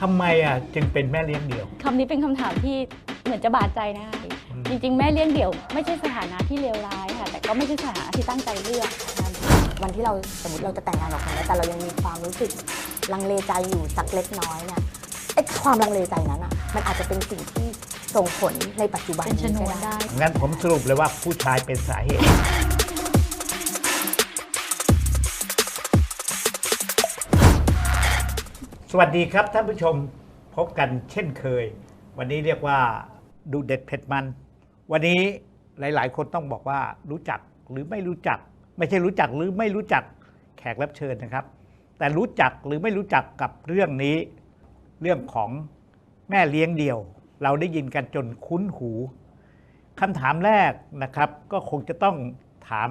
ทำไมอะจึงเป็นแม่เลี้ยงเดี่ยว คำนี้เป็นคำถามที่เหมือนจะบาดใจนะคะอืม จริง ๆ แม่เลี้ยงเดี่ยวไม่ใช่สถานะที่เลวร้ายค่ะ แต่ก็ไม่ใช่สถานะที่ตั้งใจเลือกค่ะวันที่เราสมมติเราจะแต่งงานกับคนแล้วแต่เรายังมีความรู้สึกลังเลใจอยู่สักเล็กน้อยเนี่ยไอ้ความลังเลใจนั้นอะมันอาจจะเป็นสิ่งที่ส่งผลในปัจจุบันเป็นชนก็วนได้ งั้นผมสรุปเลยว่าผู้ชายเป็นสาเหตุ สวัสดีครับท่านผู้ชมพบกันเช่นเคย วันนี้เรียกว่าดูเด็ดเผ็ดมัน วันนี้หลาย ๆ คนต้องบอกว่ารู้จักหรือไม่รู้จัก ไม่ใช่รู้จักหรือไม่รู้จักแขกรับเชิญนะครับ แต่รู้จักหรือไม่รู้จักกับเรื่องนี้ เรื่องของแม่เลี้ยงเดี่ยว เราได้ยินกันจนคุ้นหูคำถามแรกนะครับ ก็คงจะต้องถาม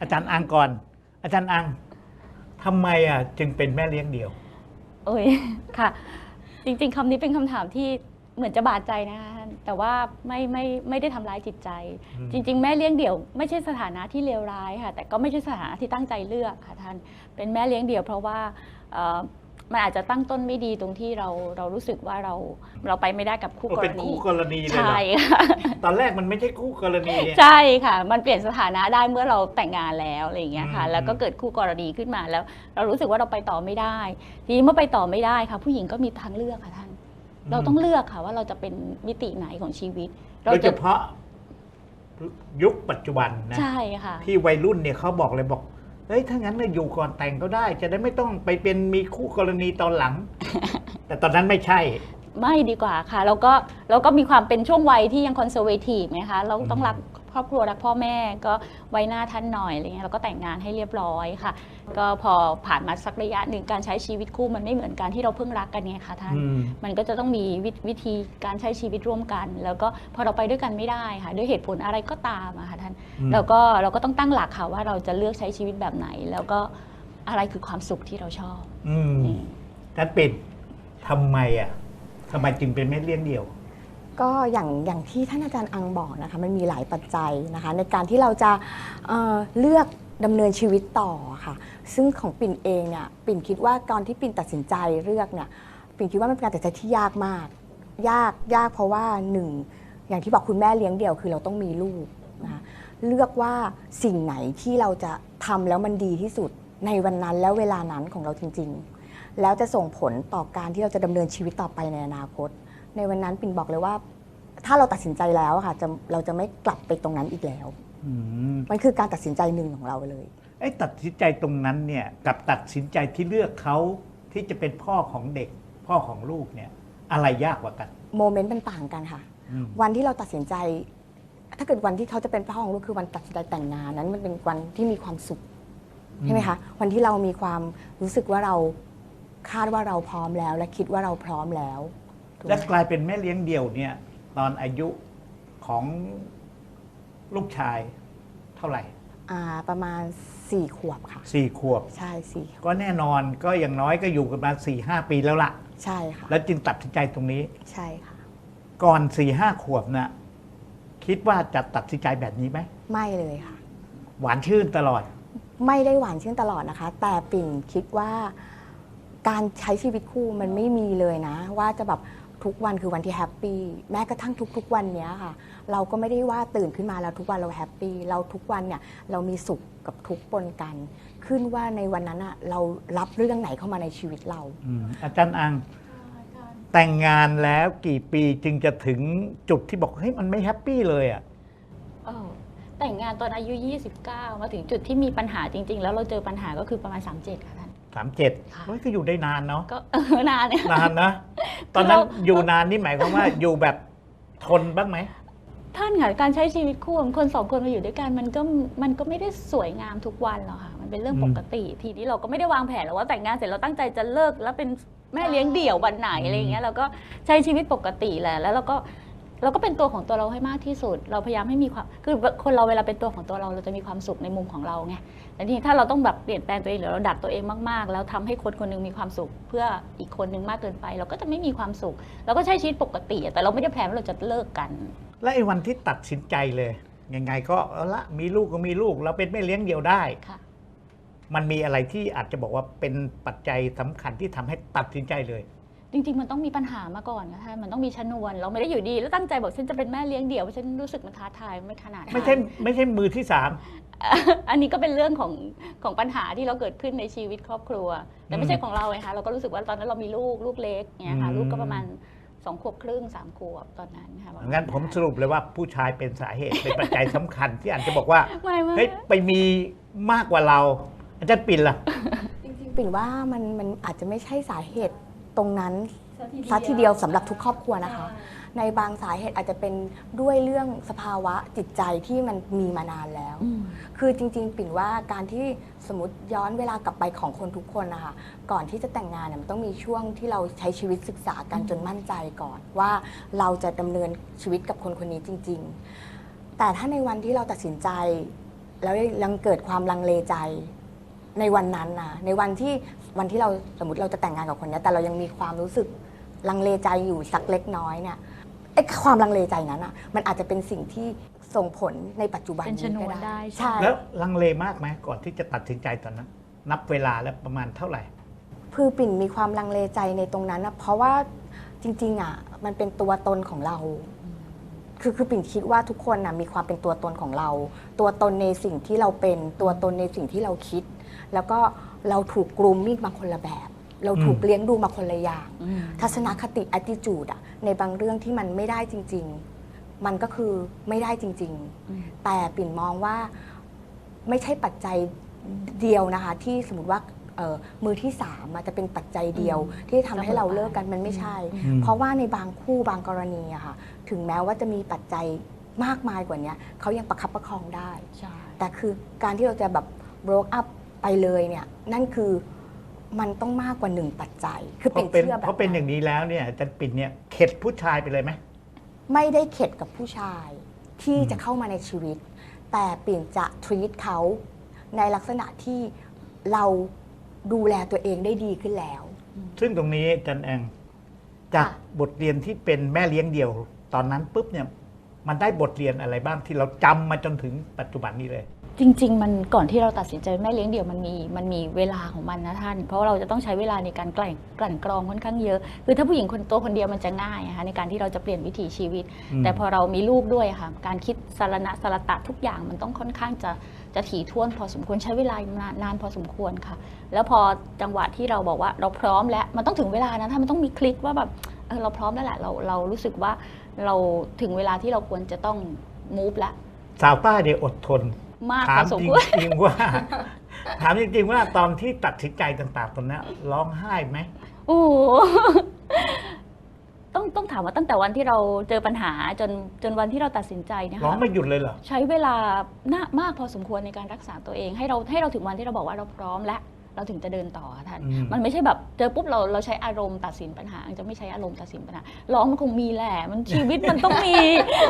อาจารย์อังก่อน อาจารย์อังทำไมอะจึงเป็นแม่เลี้ยงเดี่ยว โอ้ยค่ะ จริงๆคำนี้เป็นคำถามที่เหมือนจะบาดใจนะคะท่านแต่ว่าไม่ไม่ไม่ได้ทำร้ายจิตใจ อืม จริง ๆ แม่เลี้ยงเดี่ยวไม่ใช่สถานะที่เลวร้ายค่ะ แต่ก็ไม่ใช่สถานะที่ตั้งใจเลือกค่ะท่านเป็นแม่เลี้ยงเดี่ยวเพราะว่าเอ่อ มันอาจจะตั้งต้นไม่ดีตรงที่เราเรารู้สึกว่าเราเราไปไม่ได้กับคู่กรเป็นณีคู่กรณีเลยเหรใช่อค่ะตอนแรกมันไม่ใช่คู่กรณีเนี่ย ใช่ค่ะ มันเปลี่ยนสถานะได้เมื่อเราแต่งงานแล้วอะไรอย่างเงี้ยค่ะ อืม แล้วก็เกิดคู่กรณีขึ้นมาแล้ว เรารู้สึกว่าเราไปต่อไม่ได้ ทีนี้เมื่อไปต่อไม่ได้ค่ะ ผู้หญิงก็มีทางเลือกค่ะท่าน เราต้องเลือกค่ะว่าเราจะเป็นมิติไหนของชีวิตโดเรายเฉจะพาะยุคปัจจุบันนะ ใช่ค่ะ ที่วัยรุ่นเนี่ยเขาบอกเลยบอก เฮ้ยถ้างั้นเนี่ยอยู่ก่อนแต่งก็ได้ จะได้ไม่ต้องไปเป็นมีคู่กรณีตอนหลัง แต่ตอนนั้นไม่ใช่ ไม่ดีกว่าค่ะ แล้วก็แล้วก็มีความเป็นช่วงวัยที่ยังคอนเซอร์เวทีฟไหมคะเราต้องอืมรัก ครอบครัวรักพ่อแม่ก็ไว้หน้าท่านหน่อยอะไรเงี้ยแล้วก็แต่งงานให้เรียบร้อยค่ะ ก็พอผ่านมาสักระยะหนึ่งการใช้ชีวิตคู่มันไม่เหมือนการที่เราเพิ่งรักกันไงคะท่านอืมมันก็จะต้องมีวิวิธีการใช้ชีวิตร่วมกัน แล้วก็พอเราไปด้วยกันไม่ได้ค่ะ ด้วยเหตุผลอะไรก็ตามอะค่ะท่านอืมแล้วก็เราก็ต้องตั้งหลักค่ะว่าเราจะเลือกใช้ชีวิตแบบไหน แล้วก็อะไรคือความสุขที่เราชอบอืมอืมท่านปิดทำไมอะทำไมจึงเป็นแม่เลี้ยงเดี่ยว ก็อย่างอย่างที่ท่านอาจารย์อังบอกนะคะมันมีหลายปัจจัยนะคะในการที่เราจะเเลือกดำเนินชีวิตต่อค่ะ ซึ่งของปิ่นเองเนี่ยปิ่นคิดว่าตอนที่ปิ่นตัดสินใจเลือกเนี่ยปิ่นคิดว่ามันเป็นการตัดสินใจที่ยากมาก ยากยากเพราะว่าหนึ่งอย่างที่บอกคุณแม่เลี้ยงเดี่ยวคือเราต้องมีลูกนะคะเลือกว่าสิ่งไหนที่เราจะทำแล้วมันดีที่สุดในวันนั้นแล้วเวลานั้นของเราจริง ๆ แล้วจะส่งผลต่อการที่เราจะดำเนินชีวิตต่อไปในอนาคต ในวันนั้นปิ่นบอกเลยว่า ถ้าเราตัดสินใจแล้วอะค่ะจะเราจะไม่กลับไปตรงนั้นอีกแล้ว อืมมันคือการตัดสินใจหนึ่งของเราเลย ไอ้ตัดสินใจตรงนั้นเนี่ยกับตัดสินใจที่เลือกเขาที่จะเป็นพ่อของเด็ก พ่อของลูกเนี่ย อะไรยากกว่ากันโมเมนต์มันต่างกันค่ะ อืมวันที่เราตัดสินใจ ถ้าเกิดวันที่เขาจะเป็นพ่อของลูกคือวันตัดสินใจแต่งงานนั้น มันเป็นวันที่มีความสุขใช่ไหมคะวันที่เรามีความรู้สึกว่าเราคาดว่าเราพร้อมแล้ว และคิดว่าเราพร้อมแล้วถูกไห และมกลายเป็นแม่เลี้ยงเดี่ยวเนี่ย ตอนอายุของลูกชายเท่าไหร่ อ่าประมาณสี่ขวบค่ะ สี่ขวบ ใช่สี่ก็แน่นอนก็อย่างน้อยก็อยู่กันมาสี่ห้าปีแล้วล่ะ ใช่ค่ะ แล้วจึงตัดสินใจตรงนี้ ใช่ค่ะ ก่อนสี่ห้าขวบนะคิดว่าจะตัดสินใจแบบนี้ไหม ไม่เลยค่ะ หวานชื่นตลอด ไม่ได้หวานชื่นตลอดนะคะ แต่ปิ่นคิดว่า การใช้ชีวิตคู่มันไม่มีเลยนะ ว่าจะแบบ ทุกวันคือวันที่แฮปปี้แม้กระทั่งทุกๆวันเนี้ยค่ะ เราก็ไม่ได้ว่าตื่นขึ้นมาแล้วทุกวันเราแฮปปี้เราทุกวันเนี่ยเรามีสุขกับทุกข์ปนกัน ขึ้นว่าในวันนั้นอะเรารับเรื่องไหนเข้ามาในชีวิตเรา อืมอาจารย์อังแต่งงานแล้วกี่ปีจึงจะถึงจุดที่บอกเฮ้ยมันไม่แฮปปี้เลยอะ เออแต่งงานตอนอายุ 29 มาถึงจุดที่มีปัญหาจริง ๆ แล้วเราเจอปัญหาก็คือประมาณ 37 ค่ะท่าน สามเจ็ดค่ะ เฮ้ยก็อยู่ได้นานเนาะก็ เออนานเนี่ย นานนะ ตอนนั้นเราอยู่นานนี่หมายความว่าอยู่แบบทนบ้างไหมท่านค่ะการใช้ชีวิตคู่ของคนสองคนมาอยู่ด้วยกันมันก็มันก็ไม่ได้สวยงามทุกวันหรอกค่ะมันเป็นเรื่องอืมปกติ ทีนี้เราก็ไม่ได้วางแผนหรอกว่าแต่งงานเสร็จเราตั้งใจจะเลิกแล้วเป็นแม่เลี้ยงเดี่ยววันไหนอะไรอย่างเงี้ยเราก็ใช้ชีวิตปกติแหละแล้วเราก็เราก็เป็นตัวของตัวเราให้มากที่สุด เราพยายามให้มีความ คือคนเราเวลาเป็นตัวของตัวเรา เราจะมีความสุขในมุมของเราไง แต่ทีนี้ถ้าเราต้องแบบเปลี่ยนแปลงตัวเองหรือเราดัดตัวเองมากๆ แล้วทำให้คนคนหนึงมีความสุข เพื่ออีกคนหนึงมากเกินไป เราก็จะไม่มีความสุข เราก็ใช้ชีวิตปกติอะแต่เราไม่ได้แพลนว่าเราจะเลิกกัน และไอ้วันที่ตัดสินใจเลยยังไงก็เอาละมีลูกก็มีลูก เราเป็นแม่เลี้ยงเดี่ยวได้ค่ะมันมีอะไรที่อาจจะบอกว่าเป็นปัจจัยสำคัญที่ทำให้ตัดสินใจเลย จริงๆ มันต้องมีปัญหามาก่อนนะท่านมันต้องมีชนวน เราไม่ได้อยู่ดี แล้วตั้งใจบอกฉันจะเป็นแม่เลี้ยงเดี่ยวฉันรู้สึกมันท้าทายไม่ขนาดนั้นไม่ใช่ไม่ใช่มือที่สาม อันนี้ก็เป็นเรื่องของของปัญหาที่เราเกิดขึ้นในชีวิตครอบครัว แต่ไม่ใช่ของเราไงคะเราก็รู้สึกว่าตอนนั้นเรามีลูกลูกเล็กเนี่ยค่ะอืมลูกก็ประมาณสองขวบครึ่งสามขวบตอนนั้นค่ะประาณงั้นผมสรุปเลยว่าผู้ชายเป็นสาเหตุ เป็นปัจจัยสำคัญที่อาจจะบอกว่าไม่ไม่เฮ้ยไปมีมากกว่าเรา อาจารย์ปิ่นล่ะจริงๆปิ่นว่ามันมันอาจจะไม่ใช่สาเหตุตรงนั้นซะทีเดียวสำหรับทุกครอบครัวนะคะ ในบางสาเหตุอาจจะเป็นด้วยเรื่องสภาวะจิตใจที่มันมีมานานแล้วอืมคือจริง ๆ ปิ่นว่าการที่สมมติย้อนเวลากลับไปของคนทุกคนนะคะก่อนที่จะแต่งงานเนี่ยมันต้องมีช่วงที่เราใช้ชีวิตศึกษากันจนมั่นใจก่อน ว่าเราจะดำเนินชีวิตกับคนคนนี้จริง ๆ แต่ถ้าในวันที่เราตัดสินใจ แล้วยังเกิดความลังเลใจในวันนั้นนะในวันที่วันที่เราสมมติเราจะแต่งงานกับคนเนี้ยแต่เรายังมีความรู้สึกลังเลใจอยู่สักเล็กน้อยเนี่ย ไอ้ความลังเลใจนั้นอะมันอาจจะเป็นสิ่งที่ส่งผลในปัจจุบันเป็นชนี้นก็วนได้ ได้ใช่ใช่ แล้วลังเลมากไหมก่อนที่จะตัดสินใจตอนนั้น นับเวลาแล้วประมาณเท่าไหร่ คือปิ่นมีความลังเลใจในตรงนั้นนะเพราะว่าจริงๆอะมันเป็นตัวตนของเรา คือคือปิ่นคิดว่าทุกคนนะมีความเป็นตัวตนของเรา ตัวตนในสิ่งที่เราเป็นตัวตนในสิ่งที่เราคิด แล้วก็เราถูกกรูมมิ่งมาคนละแบบ เราถูกอืมเลี้ยงดูมาคนละอย่างอืมทัศนคติ attitude อะในบางเรื่องที่มันไม่ได้จริง ๆ มันก็คือไม่ได้จริงอืมๆแต่ปิ่นมองว่าไม่ใช่ปัจจัยเดียวนะคะ ที่สมมติว่าเอ่อมือที่สามอาจจะเป็นปัจจัยเดียวที่ทำให้เราเลิกกันมันไม่ใช่อืมเพราะว่าในบางคู่บางกรณีอะค่ะ ถึงแม้ว่าจะมีปัจจัยมากมายกว่านี้เขายังประคับประคองได้ใช่แต่คือการที่เราจะแบบ broke up ไปเลยเนี่ย นั่นคือ มันต้องมากกว่าหนึ่งปัจจัย คือเพเป็นราะเป็นเชื่อแบบเพราะเป็นอย่างนี้แล้วเนี่ยอาจารย์ปิ่นเนี่ยเข็ดผู้ชายไปเลยไหม ไม่ได้เข็ดกับผู้ชายที่อืม จะเข้ามาในชีวิต แต่เปลี่ยนจะ treat เขาในลักษณะที่เราดูแลตัวเองได้ดีขึ้นแล้ว ซึ่งตรงนี้อาจารย์แองจากค่ะ บทเรียนที่เป็นแม่เลี้ยงเดี่ยว ตอนนั้นปุ๊บเนี่ยมันได้บทเรียนอะไรบ้างที่เราจำมาจนถึงปัจจุบันนี้เลย จริง ๆ มันก่อนที่เราตัดสินใจแม่เลี้ยงเดี่ยวมันมีมันมีเวลาของมันนะท่าน เพราะว่าเราจะต้องใช้เวลาในการกลั่นกลั่นกรองค่อนข้างเยอะ คือถ้าผู้หญิงคนตัวคนเดียวมันจะง่ายนะคะในการที่เราจะเปลี่ยนวิถีชีวิตอืมแต่พอเรามีลูกด้วยอะค่ะการคิดสารณะสารตะทุกอย่างมันต้องค่อนข้างจะจะถี่ถ้วนพอสมควรใช้เวลานานนานพอสมควรค่ะ แล้วพอจังหวะที่เราบอกว่าเราพร้อมแล้วมันต้องถึงเวลานะถ้ามันต้องมีคลิกว่าแบบเออเราพร้อมแล้วแหละเราเรารู้สึกว่าเราถึงเวลาที่เราควรจะต้อง move ละสาวใต้เนี่ยอดทน มากถาพมอสมจควร ริงๆว่า ถามจริงๆว่าตอนที่ตัดสินใจต่างๆตรงนั้นร้องไห้ไหม โอ้โห ต้องต้องถามว่าตั้งแต่วันที่เราเจอปัญหาจนจนวันที่เราตัดสินใจเนยร้องคะไม่หยุดเลยเหรอ ใช้เวลานามากพอสมควรในการรักษาตัวเอง ให้เราให้เราถึงวันที่เราบอกว่าเราพร้อมแล้ว เราถึงจะเดินต่อค่ะท่านอืมมันไม่ใช่แบบเจอปุ๊บเราเราใช้อารมณ์ตัดสินปัญหาจะไม่ใช้อารมณ์ตัดสินปัญหาร้องมันคงมีแหละมันชีวิตมันต้องมี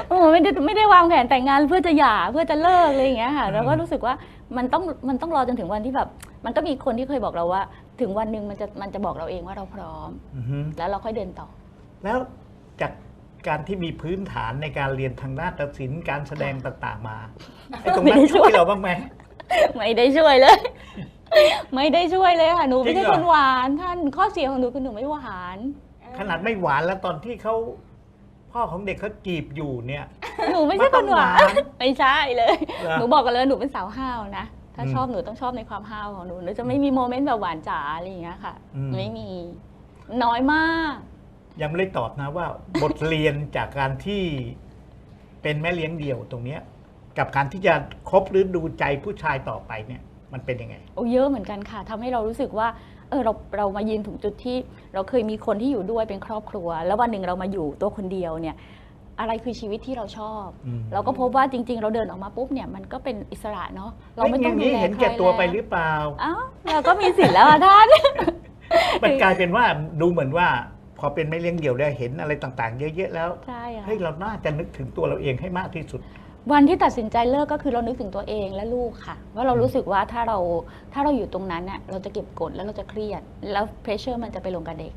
เออไม่ได้ไม่ได้วางแผนแต่งงานเพื่อจะหย่าเพื่อจะเลิกอะไรอย่างเงี้ยค่ะเราก็รู้สึกว่ามันต้องมันต้องรอจนถึงวันที่แบบ มันก็มีคนที่เคยบอกเราว่า ถึงวันหนึ่งมันจะมันจะบอกเราเองว่าเราพร้อมอือฮึแล้วเราค่อยเดินต่อ แล้วจากการที่มีพื้นฐานในการเรียนทางด้านตัดสินการแสดงต่างๆมาไอ้ตรงนั้นไม่ได้ช่ช่วยวยเราบ้างไหมไม่ได้ช่วยเลย ไม่ได้ช่วยเลยค่ะหนูไม่จริใช่งเหรอคนหวาน ท่านข้อเสียของหนูคือหนูไม่หวาน ขนาดไม่หวานแล้วตอนที่เขาพ่อของเด็กเขาจีบอยู่เนี่ย หนูไม่ใช่คนหวานมันต้องหวานไม่ใช่เลยเหรอหนูบอกกันเลยหนูเป็นสาวห้าวนะ ถ้าอืมชอบหนูต้องชอบในความห้าวของหนู หนูจะไม่มีโมเมนต์แบบหวานจ๋าอะไรอย่างเงี้ยค่ะอืมไม่มี น้อยมาก ยังไม่ได้ตอบนะว่า บทเรียนจากการที่เป็นแม่เลี้ยงเดี่ยวตรงเนี้ย กับการที่จะคบหรือดูใจผู้ชายต่อไปเนี่ย มันเป็นยังไง โอ้เยอะเหมือนกันค่ะทำให้เรารู้สึกว่าเออเราเรามายืนถึงจุดที่ เราเคยมีคนที่อยู่ด้วยเป็นครอบครัว แล้ววันหนึ่งเรามาอยู่ตัวคนเดียวเนี่ยอะไรคือชีวิตที่เราชอบอืมเราก็พบว่าจริง ๆ เราเดินออกมาปุ๊บเนี่ยมันก็เป็นอิสระเนาะเราไม่ต้องเฮ้ดูยย่แลเห็นใครแก่ตัวไปหแล้รือเปล่าอ้าวเราก็มีสิทธิ์แล้วอะท่านมันกลายเป็นว่าดูเหมือนว่าพอเป็นแม่เลี้ยงเดี่ยวได้เห็นอะไรต่าง ๆ เยอะ ๆ แล้วใช่ค่ะเฮ้ยเราน่าจะนึกถึงตัวเราเองให้มากที่สุด วันที่ตัดสินใจเลิกก็คือเรานึกถึงตัวเองและลูกค่ะ ว่าเรารู้สึกว่าถ้าเราถ้าเราอยู่ตรงนั้นเนี่ยเราจะเก็บกดแล้วเราจะเครียด แล้วเพรสเชอร์มันจะไปลงกับเด็ก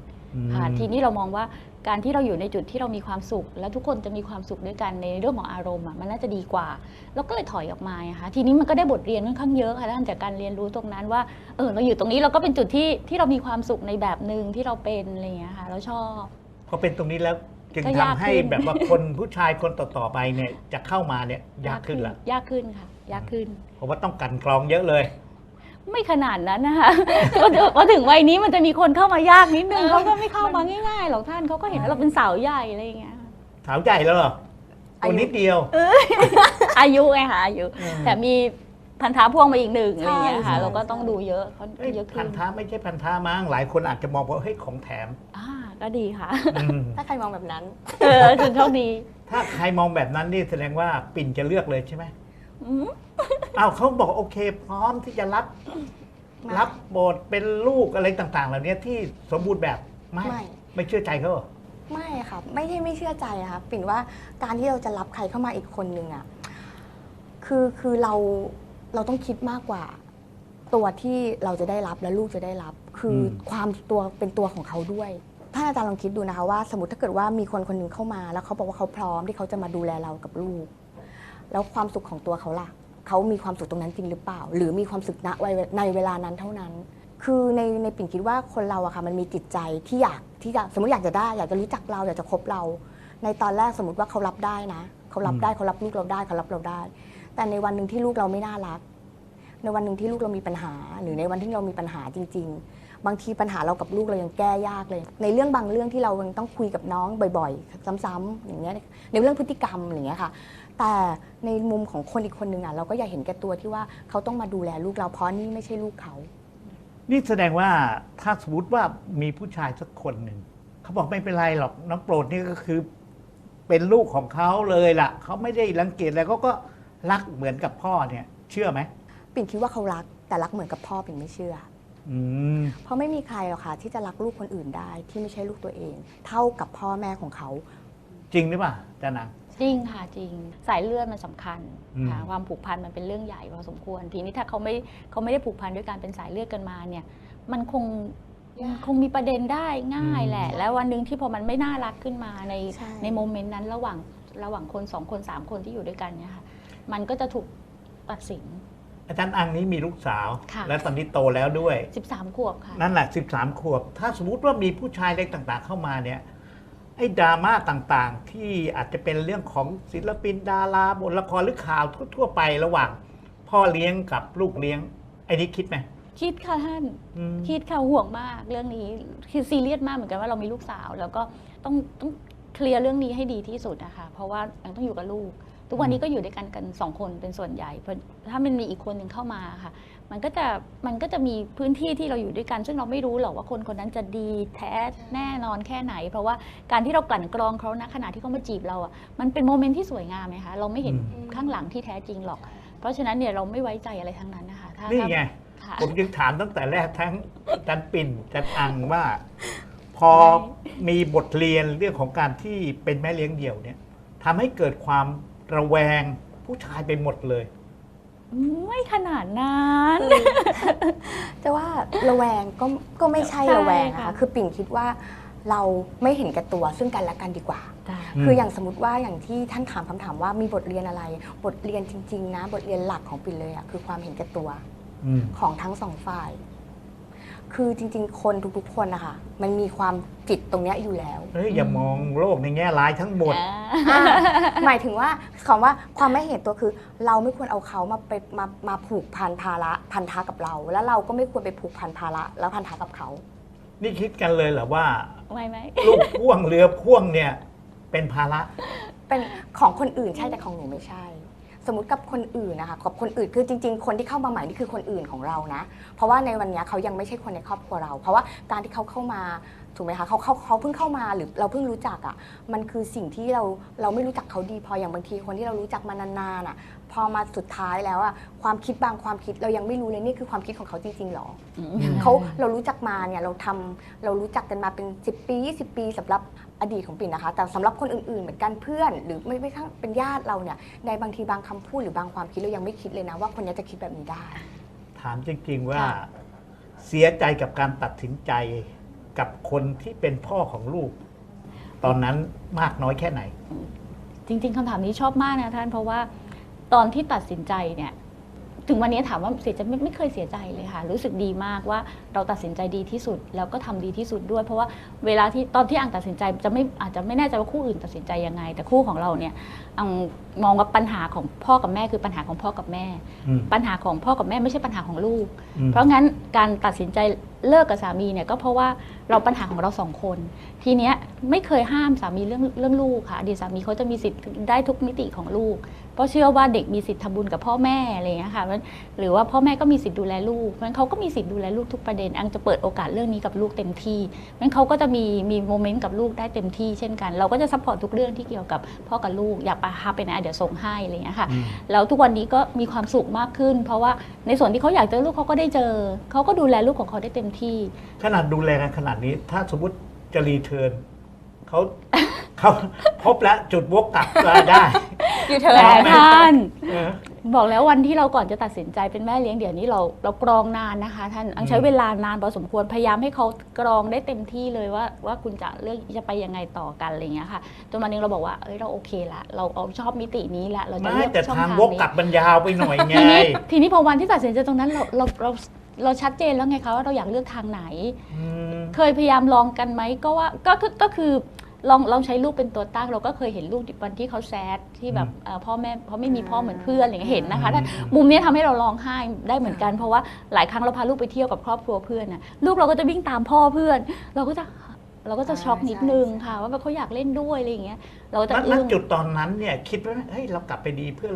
ค่ะอืมทีนี้เรามองว่าการที่เราอยู่ในจุดที่เรามีความสุข แล้วทุกคนจะมีความสุขด้วยกันในเรื่องของอารมณ์อะมันน่าจะดีกว่าเราก็เลยถอยออกมาอะค่ะทีนี้มันก็ได้บทเรียนค่อนข้างเยอะค่ะท่านจากการเรียนรู้ตรงนั้นว่าเออเราอยู่ตรงนี้เราก็เป็นจุดที่ที่เรามีความสุขในแบบหนึ่งที่เราเป็นอะไรอย่างเงี้ยค่ะเราชอบพอเป็นตรงนี้แล้ว จึงก็ทำยากให้ขึ้น แบบว่าคนผู้ชายคนต่อๆไปเนี่ยจะเข้ามาเนี่ยยากขึ้นละยากขึ้นค่ะ ยากขึ้น เพราะว่าต้องกลันกรองเยอะเลย ไม่ขนาดนั้นนะคะพอถึงพอถึงวัยนี้มันจะมีคนเข้ามายากนิดนึงเขาก็ไม่เข้ามาง่ายๆหรอกท่านเขาก็เห็นว่าเราเป็นสาวใหญ่อะไรอย่างเงี้ย สาวใหญ่แล้วเหรออาตัยุวนิดเดียว อายุไงค่ะอายุอืม แต่มีพันธะพ่วงมาอีกหนึ่งอะไรอย่างเงี้ยใช่ค่ะใช่ เราก็ต้องดูเยอะเขาเอ้ยเยอะพัขึ้นนธะไม่ใช่พันธะมั้งหลายคนอาจจะมองว่าเฮ้ยของแถม อ่า ก็ดีค่ะ อืมถ้าใครมองแบบนั้น เออถึงโชคดีถ้าใครมองแบบนั้นนี่แสดงว่าปิ่นจะเลือกเลยใช่ไหมอืมอ้าวเขาบอกโอเค พร้อมที่จะรับไม่รับบทเป็นลูกอะไรต่างๆ เหล่านี้ที่สมบูรณ์แบบไม่ไม่ ไม่เชื่อใจเขาเหรอไม่ค่ะ ไม่ใช่ไม่เชื่อใจอะค่ะปิ่นว่าการที่เราจะรับใครเข้ามาอีกคนนึงอะคือคือเราเราต้องคิดมากกว่า ตัวที่เราจะได้รับและลูกจะได้รับ คืออม ความตัวเป็นตัวของเขาด้วย ท่านอาจารย์ลองคิดดูนะคะว่าสมมติถ้าเกิดว่ามีคนคนหนึ่งเข้ามา แล้วเขาบอกว่าเขาพร้อมที่เขาจะมาดูแลเรากับลูก แล้วความสุขของตัวเขาล่ะเขามีความสุขตรงนั้นจริงหรือเปล่า หรือมีความสุขณวัยในเวลานั้นเท่านั้น คือในในปิ่นคิดว่าคนเราอะค่ะมันมีจิตใจที่อยากที่จะสมมติอยากจะได้ อยากจะรู้จักเราอยากจะคบเรา ในตอนแรกสมมติว่าเขารับได้นะเขารับได้เขารับลูกเราได้เขารับเราได้ แต่ในวันหนึ่งที่ลูกเราไม่น่ารัก ในวันหนึ่งที่ลูกเรามีปัญหา หรือในวันที่เรามีปัญหาจริง ๆ บางทีปัญหาเรากับลูกเรายังแก้ยากเลย ในเรื่องบางเรื่องที่เรายังต้องคุยกับน้องบ่อยๆ ซ้ำๆอย่างเงี้ยในเรื่องพฤติกรรมอย่างเงี้ยค่ะ แต่ในมุมของคนอีกคนนึงอะเราก็อย่าเห็นแก่ตัวที่ว่าเขาต้องมาดูแลลูกเราเพราะนี่ไม่ใช่ลูกเขา นี่แสดงว่าถ้าสมมติว่ามีผู้ชายสักคนหนึ่งเขาบอกไม่เป็นไรหรอกน้องโปรดนี่ก็คือ เป็นลูกของเขาเลยล่ะเขาไม่ได้รังเกียจอะไรเขาก็รักเหมือนกับพ่อเนี่ย เชื่อไหมปิ่นคิดว่าเขารักแต่รักเหมือนกับพ่อปิ่นไม่เชื่อ อืมเพราะไม่มีใครหรอกค่ะที่จะรักลูกคนอื่นได้ที่ไม่ใช่ลูกตัวเอง เท่ากับพ่อแม่ของเขา จริงหรือเปล่าจานังจริงค่ะจริงสายเลือดมันสำคัญอืม ค่ะความผูกพันมันเป็นเรื่องใหญ่พอสมควร ทีนี้ถ้าเขาไม่เขาไม่ได้ผูกพันด้วยการเป็นสายเลือดกันมาเนี่ยมันคงยากคงมีประเด็นได้ง่ายอืมแหละ แล้ววันหนึ่งที่พอมันไม่น่ารักขึ้นมาในใช่ ในโมเมนต์นั้นระหว่างระหว่างคนสองคนสามคนที่อยู่ด้วยกันเนี่ยค่ะมันก็จะถูกตัดสิน อาจารย์อังนี้มีลูกสาว ค่ะ และตอนนี้โตแล้วด้วย 13 ขวบค่ะ นั่นแหละ 13 ขวบ ถ้าสมมติว่ามีผู้ชายเล็กต่างๆ เข้ามาเนี่ย ไอ้ดราม่าต่างๆ ที่อาจจะเป็นเรื่องของศิลปินดาราบทละครหรือข่าวทั่วๆไประหว่าง พ่อเลี้ยงกับลูกเลี้ยง ไอ้นี่คิดไหมคิดค่ะท่าน อืม คิดค่ะห่วงมากเรื่องนี้คือซีเรียสมากเหมือนกันว่าเรามีลูกสาว แล้วก็ต้องต้อง เคลียร์เรื่องนี้ให้ดีที่สุดนะคะเพราะว่ายังต้องอยู่กับลูก ทุกวันนี้ก็อยู่ด้วยกันกันสองคนเป็นส่วนใหญ่เพราะถ้ามันมีอีกคนหนึ่งเข้ามาค่ะ มันก็จะมันก็จะมีพื้นที่ที่เราอยู่ด้วยกัน ซึ่งเราไม่รู้หรอกว่าคนคนนั้นจะดีแท้แน่นอนแค่ไหน เพราะว่าการที่เรากลั่นกรองเขาณขณะที่เขามาจีบเราอะมันเป็นโมเมนต์ที่สวยงามไหมคะเราไม่เห็นอืมข้างหลังที่แท้จริงหรอก เพราะฉะนั้นเนี่ยเราไม่ไว้ใจอะไรทั้งนั้นนะคะถ้านี่ถ้าไงค่ะผมจึงถามตั้งแต่แรกทั้งอาจันปิ่นอาจันอังว่า พอมีบทเรียนเรื่องของการที่เป็นแม่เลี้ยงเดี่ยวเนี่ยทำให้เกิดความระแวงผู้ชายไปหมดเลย ไม่ขนาดนั้น แต่ว่าระแวงก็ก็ไม่ใช่ใช่ระแวงนะค่ะคะคือปิ่นคิดว่าเราไม่เห็นแก่ตัวซึ่งกันและกันดีกว่าจ้ะอืม คืออย่างสมมติว่าอย่างที่ท่านถามคำถามว่ามีบทเรียนอะไร บทเรียนจริง ๆ นะ บทเรียนหลักของปิ่นเลยอะคือความเห็นแก่ตัวอืม ของทั้งสองฝ่าย คือจริง ๆ คนทุกๆ คนนะคะมันมีความจิตตรงเนี้ยอยู่แล้ว เฮ้ยอย่ามองโลกในแง่ร้ายทั้งหมดอ่าอ่าหมายถึงว่าคำว่าความไม่เห็นตัวคือ เราไม่ควรเอาเขามาไปมามาผูกพันภาระพันธะกับเรา แล้วเราก็ไม่ควรไปผูกพันภาระแล้วพันธะกับเขา นี่คิดกันเลยเหรอว่า ไม่ไหมลูกพ่วงเรือพ่วงเนี่ย เป็นภาระ เป็นของคนอื่นใช่แต่ของหนูไม่ใช่ สมมติกับคนอื่นนะคะกับคนอื่นคือจริง ๆ คนที่เข้ามาใหม่นี่คือคนอื่นของเรานะ เพราะว่าในวันเนี้ยเขายังไม่ใช่คนในครอบครัวเรา เพราะว่าการที่เขาเข้ามาถูกไหมคะเขาเขาเขาเพิ่งเข้ามาหรือเราเพิ่งรู้จักอะ่ะมันคือสิ่งที่เราเราไม่รู้จักเขาดีพออย่างบางทีคนที่เรารู้จักมานานๆอะ พอมาสุดท้ายแล้วอะความคิดบางความคิดเรายังไม่รู้เลยนี่คือความคิดของเขาจริงๆหรอเขาเรารู้จักมาเนี่ยเราทำเรารู้จักกันมาเป็น 10 ปี 20 ปีสำหรับ อดีตของปิ่นนะคะ แต่สำหรับคนอื่นๆ เหมือนกันเพื่อน หรือไม่ไม่ทั้งเป็นญาติเราเนี่ยในบางทีบางคำพูดหรือบางความคิดเรายังไม่คิดเลยนะว่าคนนี้จะคิดแบบนี้ได้ ถามจริง ๆ ว่า ค่ะ เสียใจกับการตัดสินใจกับคนที่เป็นพ่อของลูก ตอนนั้นมากน้อยแค่ไหน จริงๆคำถามนี้ชอบมากนะท่านเพราะว่าตอนที่ตัดสินใจเนี่ย ถึงวันนี้ถามว่าเสียใจไม่ไม่เคยเสียใจเลยค่ะ รู้สึกดีมากว่าเราตัดสินใจดีที่สุด แล้วก็ทำดีที่สุดด้วย เพราะว่าเวลาที่ตอนที่อังตัดสินใจจะไม่อาจจะไม่แน่ใจว่าคู่อื่นตัดสินใจยังไง แต่คู่ของเราเนี่ยอังมองว่าปัญหาของพ่อกับแม่คือปัญหาของพ่อกับแม่อืมปัญหาของพ่อกับแม่ไม่ใช่ปัญหาของลูกอืมเพราะงั้นการตัดสินใจ เลิกกับสามีเนี่ยก็เพราะว่าเราปัญหาของเราสองคน ทีเนี้ยไม่เคยห้ามสามีเรื่องเรื่องลูกค่ะอดีตสามีเขาจะมีสิทธิ์ได้ทุกมิติของลูก เพราะเชื่อว่าเด็กมีสิทธิ์ทำบุญกับพ่อแม่อะไรอย่างเงี้ยค่ะมันหรือว่าพ่อแม่ก็มีสิทธิ์ดูแลลูกเพราะฉะนั้นเขาก็มีสิทธิ์ดูแลลูกทุกประเด็นอังจะเปิดโอกาสเรื่องนี้กับลูกเต็มที่เพราะฉะนั้นเขาก็จะมีมีโมเมนต์กับลูกได้เต็มที่เช่นกัน เราก็จะซัพพอร์ตทุกเรื่องที่เกี่ยวกับพ่อกับลูกอยากไปพาไปไหนอะเดี๋ยวส่งให้อะไรอย่างเงี้ยค่ะอืมแล้วทุกวันนี้ก็มีความสุขมากขึ้น เพราะว่าในส่วนที่เขาอยากเจอลูกเขาก็ได้เจอเขาก็ดูแลลูกของเขาได้เต็มที่ ขนาดดูแลกันขนาดนี้ ถ้าสมมติจะรีเทิร์นเขาเขาพบแล้วจุดวกกลับได้ อยู่เธอแต่ท่าน เออ บอกแล้ววันที่เราก่อนจะตัดสินใจเป็นแม่เลี้ยงเดี๋ยวนี้เราเรากรองนานนะคะ ท่านอังใช้อืมเวลานานพอสมควรพยายามให้เขากรองได้เต็มที่เลยว่าว่าคุณจะเลือกจะไปยังไงต่อกันอะไรอย่างเงี้ยค่ะจนวันหนึงเราบอกว่าเอ้ยเราโอเคละเราเอาชอบมิตินี้ละเราจะไม่เลือกแต่ช่องทางทางวกนี้ กลับมันยาวไปหน่อยไง ทีนี้ทีนี้พอวันที่ตัดสินใจตรงนั้นเราเราเรา เราชัดเจนแล้วไงคะว่าเราอยากเลือกทางไหน อืม เคยพยายามลองกันไหมก็ว่าก็ก็ก็คือลองลองใช้ลูกเป็นตัวตั้ง เราก็เคยเห็นลูกวันที่เขาแซดที่แบบเอ่อพ่อแม่เขาไม่มีพ่อเหมือนเพื่อนอะไรอย่างเงี้ยเห็นนะคะถ้ามุมนี้ทำให้เราร้องไห้ได้เหมือนกัน เพราะว่าหลายครั้งเราพาลูกไปเที่ยวกับครอบครัวเพื่อนนะลูกเราก็จะวิ่งตามพ่อเพื่อน เราก็จะเราก็จะช็อกนิดนึงค่ะ ว่าแบบเขาอยากเล่นด้วยอะไรอย่างเงี้ยเราก็จะณณอึ้ง จุดตอนนั้นเนี่ยคิดว่าเฮ้ยเรากลับไปดีเพื่อ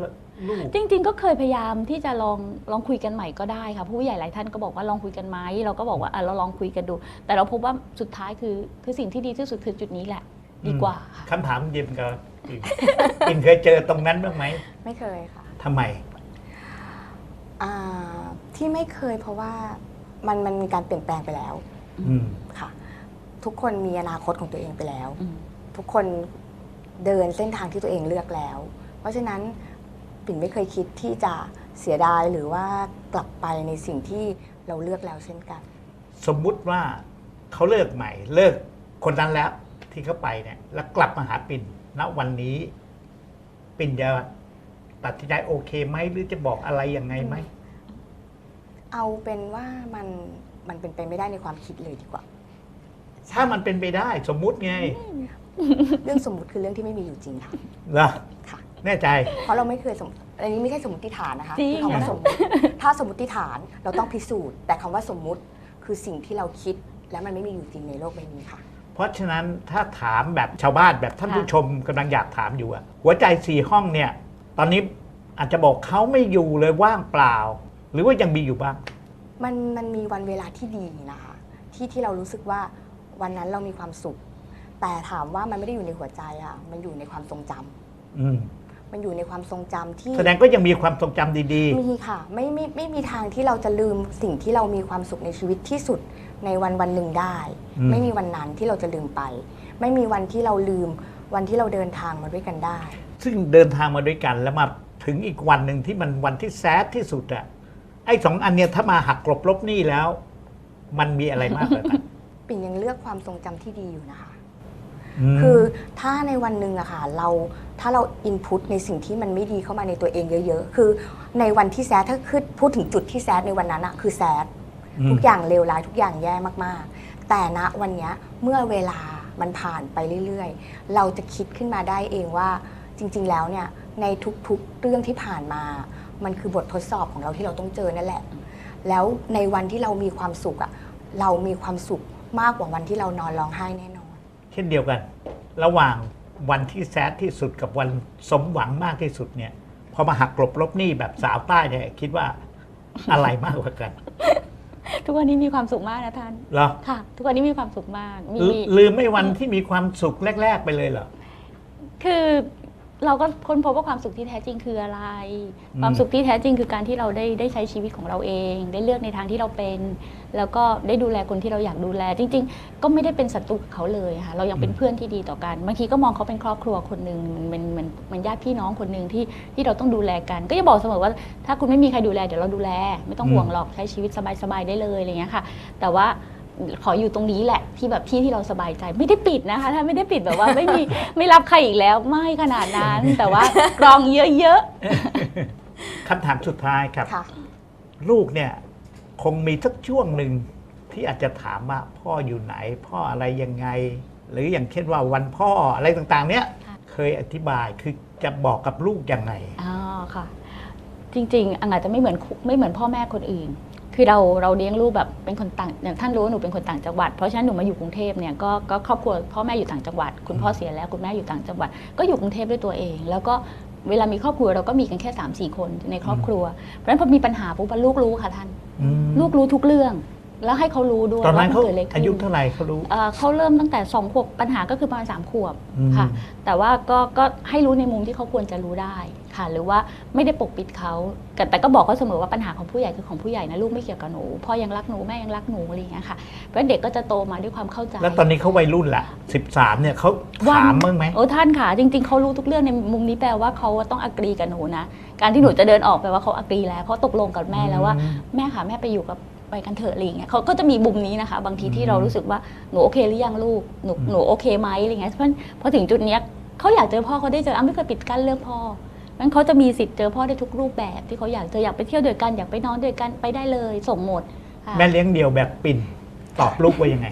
ลูก จริง ๆ ก็เคยพยายามที่จะลองลองคุยกันใหม่ก็ได้ค่ะผู้ใหญ่หลายท่านก็บอกว่าลองคุยกันไหมเราก็บอกว่าอะเราลองคุยกันดู แต่เราพบว่าสุดท้ายคือคือสิ่งที่ดีที่สุดคือจุดนี้แหละ ดีกว่าค่ะ คำถามยิมกับอินอินเคยเจอตรงนั้นบ้างไหมไม่เคยค่ะทำไม อ่าที่ไม่เคยเพราะว่ามันมันมีการเปลี่ยนแปลงไปแล้วอืม ค่ะ ทุกคนมีอนาคตของตัวเองไปแล้วอืมทุกคนเดินเส้นทางที่ตัวเองเลือกแล้ว เพราะฉะนั้น ปิ่นไม่เคยคิดที่จะเสียดายหรือว่ากลับไปในสิ่งที่เราเลือกแล้วเช่นกัน สมมุติว่าเขาเลิกใหม่เลิกคนนั้นแล้วที่เขาไปเนี่ยแล้วกลับมาหาปิ่นณวันนี้ ปิ่นจะตัดสินใจโอเคไหมหรือจะบอกอะไรยังไงไหมเอาเป็นว่ามันมันเป็นไปไม่ได้ในความคิดเลยดีกว่า ถ้ามันเป็นไปได้สมมุติไง เรื่องสมมุติคือเรื่องที่ไม่มีอยู่จริงค่ะเหรอค่ะ แน่ใจ เพราะเราไม่เคยสมอันนี้ไม่ใช่สมมติฐานนะคะจริง คือคำว่าสมมติถ้าสมมติฐานเราต้องพิสูจน์ แต่คำว่าสมมุติคือสิ่งที่เราคิด และมันไม่มีอยู่จริงในโลกใบนี้ค่ะ เพราะฉะนั้นถ้าถามแบบชาวบ้านแบบท่านค่ะผู้ชมกำลังอยากถามอยู่อะหัวใจสี่ห้องเนี่ย ตอนนี้อาจจะบอกเขาไม่อยู่เลยว่างเปล่า หรือว่ายังมีอยู่บ้าง มันมันมีวันเวลาที่ดีนะคะ ที่ที่เรารู้สึกว่าวันนั้นเรามีความสุข แต่ถามว่ามันไม่ได้อยู่ในหัวใจอะมันอยู่ในความทรงจำ อืม มันอยู่ในความทรงจำที่แสดงก็ยังมีความทรงจำดีมีค่ะไม่ไม่ไม่มีทางที่เราจะลืมสิ่งที่เรามีความสุขในชีวิตที่สุดในวันวันหนึ่งได้อืมไม่มีวันนั้นที่เราจะลืมไป ไม่มีวันที่เราลืมวันที่เราเดินทางมาด้วยกันได้ๆซึ่งเดินทางมาด้วยกันแล้วมาถึงอีกวันหนึ่งที่มันวันที่แซดที่สุดอะไอ้สองอันเนี้ยถ้ามาหักกลบลบหนี้แล้ว มันมีอะไรมากกว่ากันปิ่นยังเลือกความทรงจำที่ดีอยู่นะคะ ม คือถ้าในวันหนึ่งอะค่ะเรา ถ้าเราอินพุตในสิ่งที่มันไม่ดีเข้ามาในตัวเองเยอะ ๆ คือในวันที่แซดถ้าคือพูดถึงจุดที่แซดในวันนั้นอะคือแซดมทุกอย่างเลวร้ายทุกอย่างแย่มากๆ แต่ณวันเนี้ยเมื่อเวลามันผ่านไปเรื่อยๆ เราจะคิดขึ้นมาได้เองว่าจริง ๆ แล้วเนี่ยในทุกๆเรื่องที่ผ่านมา มันคือบททดสอบของเราที่เราต้องเจอนั่นแหละ แล้วในวันที่เรามีความสุขอะเรามีความสุขมากกว่าวันที่เรานอนร้องไห้แน่นอน เช่นเดียวกัน ระหว่าง วันที่แซดที่สุดกับวันสมหวังมากที่สุดเนี่ย พอมาหักกลบลบหนี้แบบสาวใต้เนี่ยคิดว่าอะไรมากกว่ากัน ทุกวันนี้มีความสุขมากนะท่านเหรอค่ะ ทุกวันนี้มีความสุขมาก มีลืลืมไม่วันที่มีความสุขแรก ๆ ไปเลยเหรอคือ เราก็ค้นพบว่าความสุขที่แท้จริงคืออะไรอืมความสุขที่แท้จริงคือการที่เราได้ได้ใช้ชีวิตของเราเอง ได้เลือกในทางที่เราเป็น แล้วก็ได้ดูแลคนที่เราอยากดูแล จริง ๆ ก็ไม่ได้เป็นศัตรูกับเขาเลยค่ะเรายังเป็นเพื่อนที่ดีต่อกันบางทีก็มองเขาเป็นครอบครัวคนหนึ่งมันมันมันมันญาติพี่น้องคนหนึ่งที่ที่เราต้องดูแลกัน ก็จะบอกเสมอว่าถ้าคุณไม่มีใครดูแลเดี๋ยวเราดูแล ไม่ต้องห่วงหรอกใช้ชีวิตสบายๆได้เลยอะไรอย่างเงี้ยค่ะ แต่ว่า ขออยู่ตรงนี้แหละที่แบบที่ที่เราสบายใจไม่ได้ปิดนะคะท่านไม่ได้ปิดแบบว่าไม่มีไม่รับใครอีกแล้วไม่ขนาดนั้น แต่ว่ากรองเยอะคำถามสุดท้ายครับ ค่ะ ลูกเนี่ยคงมีสักช่วงหนึ่งที่อาจจะถามว่าพ่ออยู่ไหน พ่ออะไรยังไง หรืออย่างเช่นว่าวันพ่ออะไรต่างๆ เนี่ยค่ะเคยอธิบายคือจะบอกกับลูกยังไง ๆอ๋อค่ะ จริงๆอังอาจจะไม่เหมือนคุไม่เหมือนพ่อแม่คนอื่น คือเราเราเลี้ยงลูกแบบเป็นคนต่างอย่างท่านรู้ว่าหนูเป็นคนต่างจังหวัด เพราะฉะนั้นหนูมาอยู่กรุงเทพเนี่ยก็ก็ครอบครัวพ่อแม่อยู่ต่างจังหวัด คุณพ่อเสียแล้วคุณแม่อยู่ต่างจังหวัด ก็อยู่กรุงเทพด้วยตัวเอง แล้วก็เวลามีครอบครัวเราก็มีกันแค่3ามสี่คนในครอบครัว เพราะฉะนั้นพอมีปัญหาปุ๊บลูกรู้ค่ะท่านอืมลูกรู้ทุกเรื่อง แล้วให้เขารู้ด้วยตอนนั้นว่าเขามันเกิดอะไรขึ้นอายุเท่าไหร่เขารู้ เอ่อเขาเริ่มตั้งแต่สองขวบปัญหาก็คือประมาณสามขวบอืม ค่ะ แต่ว่าก็ก็ให้รู้ในมุมที่เขาควรจะรู้ได้ค่ะ หรือว่าไม่ได้ปกปิดเขาแต่แต่ก็บอกเขาเสมอว่าปัญหาของผู้ใหญ่คือของผู้ใหญ่นะลูกไม่เกี่ยวกับหนูพ่อยังรักหนูแม่ยังรักหนูอะไรอย่างเงี้ยค่ะเพราะเด็กก็จะโตมาด้วยความเข้าใจ แล้วตอนนี้เขาวัยรุ่นละ13 เนี่ยเขาวัน ถามบ้างไหม โอ้ท่านค่ะ จริง ๆเขารู้ทุกเรื่องในมุมนี้แปลว่าเขาต้องอักรีกับหนูนะ การที่หนูจะเดินออกแปลว่าเขาอักรีแล้วเขาตกลงกับแม่แล้วว่า อืม แม่ค่ะแม่ไปอยู่กับ ไปกันเถอะอะไรอย่างเงี้ยเขาก็จะมีมุมนี้นะคะ บางทีอืที่มเรารู้สึกว่าหนูโอเคหรือยังลูกหนูอืมหนูโอเคไหมอะไรเงี้ยเพราะพอถึงจุดเนี้ยเขาอยากเจอพ่อเขาได้เจออ้ำไม่เคยปิดกั้นเรื่องพ่อมันเขาจะมีสิทธิ์เจอพ่อได้ทุกรูปแบบที่เขาอยากเจออยากไปเที่ยวด้วยกันอยากไปนอนด้วยกันไปได้เลยส่งหมดค่ะแม่เลี้ยงเดี่ยวแบบปิ่นตอบลูกว่ายังไง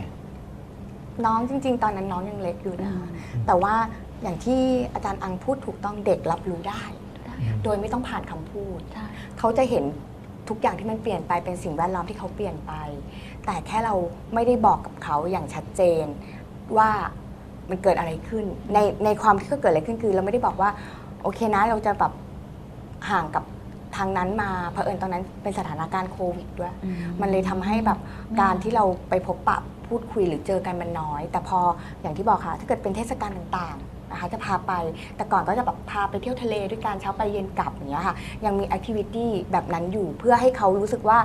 น้องจริง ๆ ตอนนั้นน้องยังเล็กอยู่อืนะมแต่ว่าอย่างที่อาจารย์อังพูดถูกต้องเด็กรับรู้ได้ โดยไม่ต้องผ่านคำพูดใช่เขาจะเห็น ทุกอย่างที่มันเปลี่ยนไปเป็นสิ่งแวดล้อมที่เขาเปลี่ยนไป แต่แค่เราไม่ได้บอกกับเขาอย่างชัดเจนว่ามันเกิดอะไรขึ้น ในในความที่เขาเกิดอะไรขึ้นคือ เราไม่ได้บอกว่า โอเคนะเราจะแบบห่างกับทางนั้นมาเผอิญตอนนั้นเป็นสถานการณ์โควิดด้วยอืมันเลยทำให้แบบการที่เราไปพบปะพูดคุยหรือเจอกันมันน้อย แต่พออย่างที่บอกค่ะ ถ้าเกิดเป็นเทศกาลต่างๆ นะคะจะพาไป แต่ก่อนก็จะแบบพาไปเที่ยวทะเลด้วยการเช้าไปเย็นกลับอย่างเงี้ยค่ะ ยังมีแอคทิวิตี้แบบนั้นอยู่เพื่อให้เขารู้สึกว่า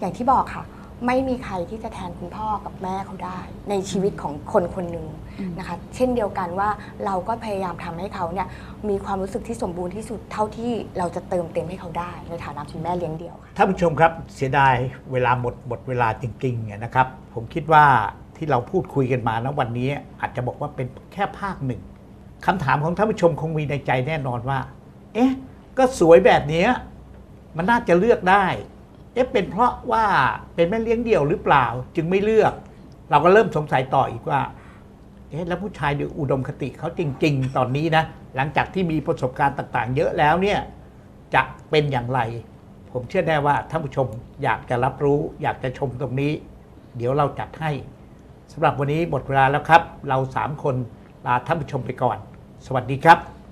อย่างที่บอกค่ะ ไม่มีใครที่จะแทนคุณพ่อกับแม่เขาได้ ในชีวิตของคนคนหนึ่งอืมนะคะ เช่นเดียวกันว่าเราก็พยายามทำให้เขาเนี่ยมีความรู้สึกที่สมบูรณ์ที่สุดเท่าที่เราจะเติมเต็มให้เขาได้ ในฐานะคุณแม่เลี้ยงเดี่ยวค่ะท่านผู้ชมครับเสียดายเวลาหมดหมดเวลาจริงๆเนี่ยนะครับ ผมคิดว่าที่เราพูดคุยกันมาณวันนี้อาจจะบอกว่าเป็นแค่ภาคหนึ่ง คำถามของท่านผู้ชมคงมีในใจแน่นอนว่า เอ๊ะ ก็สวยแบบนี้มันน่าจะเลือกได้ เอ๊ะ เป็นเพราะว่าเป็นแม่เลี้ยงเดี่ยวหรือเปล่า จึงไม่เลือก เราก็เริ่มสงสัยต่ออีกว่า เอ๊ะ แล้วผู้ชายด้วยอุดมคติเขาจริง ๆ ตอนนี้นะ หลังจากที่มีประสบการณ์ต่าง ๆ เยอะแล้วเนี่ย จะเป็นอย่างไร ผมเชื่อแน่ว่าท่านผู้ชมอยากจะรับรู้ อยากจะชมตรงนี้ เดี๋ยวเราจัดให้สำหรับวันนี้หมดเวลาแล้วครับ เราสามคนลาท่านผู้ชมไปก่อน สวัสดีครับ